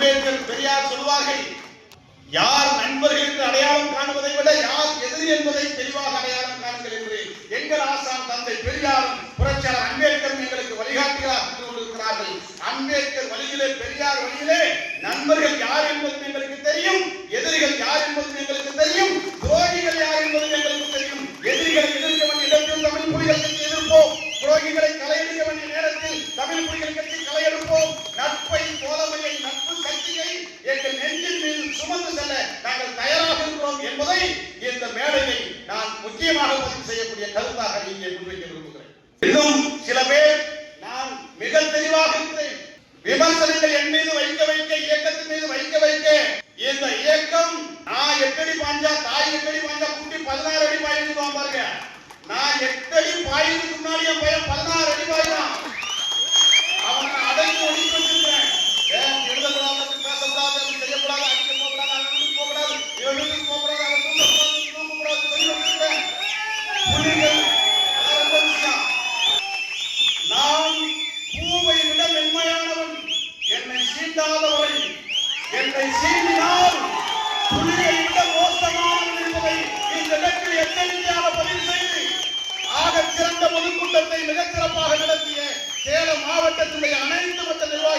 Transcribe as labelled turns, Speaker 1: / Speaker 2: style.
Speaker 1: அம்பேத்கர் பெரியார் சொல்வார்கள் யார் நண்பர்கள் என்று அடையாளம் காணுவதை விட யார் எதிரி என்பதை தெளிவாக அடையாளம் காணுங்கள் என்று எங்கள் ஆசாம் தந்தை பெரியாரும் புரட்சியாளர் அம்பேத்கர் எங்களுக்கு வழிகாட்டுகிறார் இருந்து கொண்டிருக்கிறார்கள் அம்பேத்கர் வழியிலே பெரியார் வழியிலே நண்பர்கள் யார் என்பது எங்களுக்கு தெரியும் எதிரிகள் யார் என்பது எங்களுக்கு தெரியும் துரோகிகள் யார் என்பது எங்களுக்கு தெரியும். எதிரிகளை எதிர்க்க வேண்டிய இடத்தில் தமிழ் புலிகள் எதிர்ப்போம் துரோகிகளை சுமந்து செல்ல நாங்கள் தயாராக இருக்கிறோம் என்பதை இந்த மேடையை நான் முக்கியமாக பதிவு செய்யக்கூடிய கருத்தாக இங்கே முன்வைக்க விரும்புகிறேன் இன்னும் சில பேர் நான் மிக தெளிவாக என்னை சீண்டாதவரை என்னை சீவினால் புலியை விட மோசமானவன் என்பதை இந்த இடத்தில் எச்சரிக்கையாக பதிவு செய்து ஆக சிறந்த பொதுக்கூட்டத்தை மிகச் சிறப்பாக நடத்திய சேலம் மாவட்டத்தினுடைய அனைத்து மட்ட நிர்வாகி